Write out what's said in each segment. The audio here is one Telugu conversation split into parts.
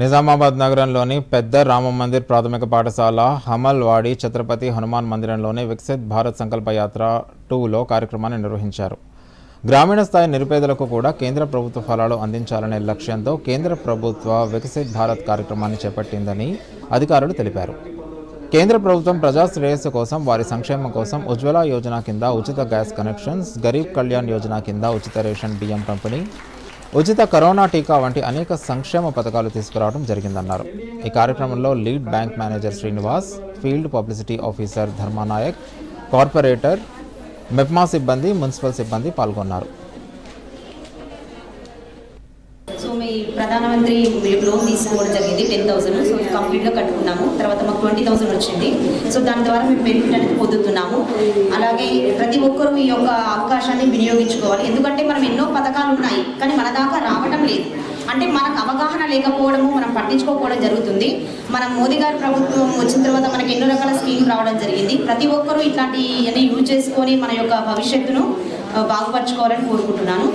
నిజామాబాద్ నగరంలోని పెద్ద రామ మందిర్ ప్రాథమిక పాఠశాల హమల్వాడి ఛత్రపతి హనుమాన్ మందిరంలోని వికసిత్ భారత్ సంకల్ప యాత్ర టూలో కార్యక్రమాన్ని నిర్వహించారు. గ్రామీణ స్థాయి నిరుపేదలకు కూడా కేంద్ర ప్రభుత్వ ఫలాలు అందించాలనే లక్ష్యంతో కేంద్ర ప్రభుత్వ వికసిత్ భారత్ కార్యక్రమాన్ని చేపట్టిందని అధికారులు తెలిపారు. కేంద్ర ప్రభుత్వం ప్రజా శ్రేయస్సు కోసం వారి సంక్షేమం కోసం ఉజ్వల యోజన కింద ఉచిత గ్యాస్ కనెక్షన్స్ గరీబ్ కళ్యాణ్ యోజన కింద ఉచిత రేషన్ బియ్యం పంపిణీ ఉచిత కరోనా టీకా వంటి అనేక సంక్షేమ పథకాలు తీసుకురావడం జరిగిందన్నారు. ఈ కార్యక్రమంలో lead bank manager Srinivas field publicity officer Dharmanayak corporator MEPMA సిబ్బంది మున్సిపల్ సిబ్బంది పాల్గొన్నారు. సో మీ ప్రధానమంత్రి లోన్ తీసుకోవడం జరిగింది టెన్ థౌసండ్. సో కంప్లీట్గా కట్టుకున్నాము. తర్వాత ట్వంటీ థౌసండ్ వచ్చింది. సో దాని ద్వారా మేము బెనిఫిట్ అనేది పొందుతున్నాము. అలాగే ప్రతి ఒక్కరూ ఈ యొక్క అవకాశాన్ని వినియోగించుకోవాలి. ఎందుకంటే మనం ఎన్నో పథకాలు ఉన్నాయి కానీ మన దాకా రావడం లేదు. అంటే మనకు అవగాహన లేకపోవడము మనం పట్టించుకోకపోవడం జరుగుతుంది. మనం మోదీ గారి ప్రభుత్వం వచ్చిన తర్వాత మనకి ఎన్నో రకాల స్కీమ్ రావడం జరిగింది. ప్రతి ఒక్కరూ ఇట్లాంటివన్నీ యూజ్ చేసుకొని మన యొక్క భవిష్యత్తును బాగుపరచుకోవాలని కోరుకుంటున్నాను.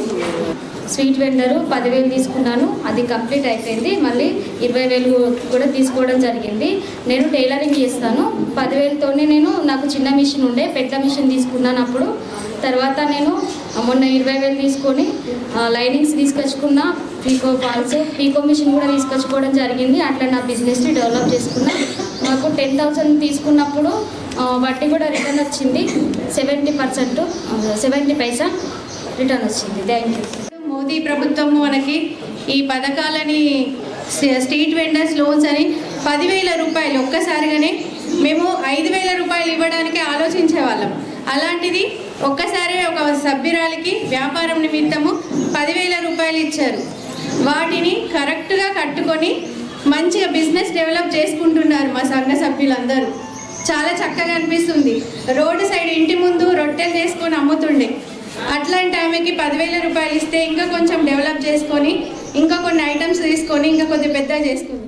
స్వీట్ వెండరు పదివేలు తీసుకున్నాను అది కంప్లీట్ అయిపోయింది. మళ్ళీ ఇరవై వేలు కూడా తీసుకోవడం జరిగింది. నేను టైలరింగ్ చేస్తాను. పదివేలతోనే నేను నాకు చిన్న మిషన్ ఉండే పెద్ద మిషన్ తీసుకున్నాను అప్పుడు తర్వాత నేను మొన్న ఇరవై వేలు తీసుకొని లైనింగ్స్ తీసుకొచ్చుకున్న. పీకో ఫాల్స్ పీకో మిషన్ కూడా తీసుకొచ్చుకోవడం జరిగింది. అట్లా నా బిజినెస్ని డెవలప్ చేసుకున్నా. నాకు టెన్ థౌసండ్ తీసుకున్నప్పుడు వడ్డీ కూడా రిటర్న్ వచ్చింది. Seventy percent seventy paisa return వచ్చింది. Thank you. మోదీ ప్రభుత్వం మనకి ఈ పథకాలని స్ట్రీట్ వెండర్స్ లోన్స్ అని పదివేల రూపాయలు ఒక్కసారిగానే మేము ఐదు వేల రూపాయలు ఇవ్వడానికి ఆలోచించే వాళ్ళం అలాంటిది ఒక్కసారి ఒక సభ్యురాలికి వ్యాపారం నిమిత్తము పదివేల రూపాయలు ఇచ్చారు. వాటిని కరెక్ట్గా కట్టుకొని మంచిగా బిజినెస్ డెవలప్ చేసుకుంటున్నారు మా సంఘ సభ్యులందరూ. చాలా చక్కగా అనిపిస్తుంది. రోడ్డు సైడ్ ఇంటి ముందు రొట్టెలు చేసుకొని అమ్ముతుండే. అట్లాంటి ఆమెకి పదివేల రూపాయలు ఇస్తే ఇంకా కొంచెం డెవలప్ చేసుకొని ఇంకా కొన్ని ఐటమ్స్ తీసుకొని ఇంకా కొద్దిగా పెద్దగా చేసుకుంది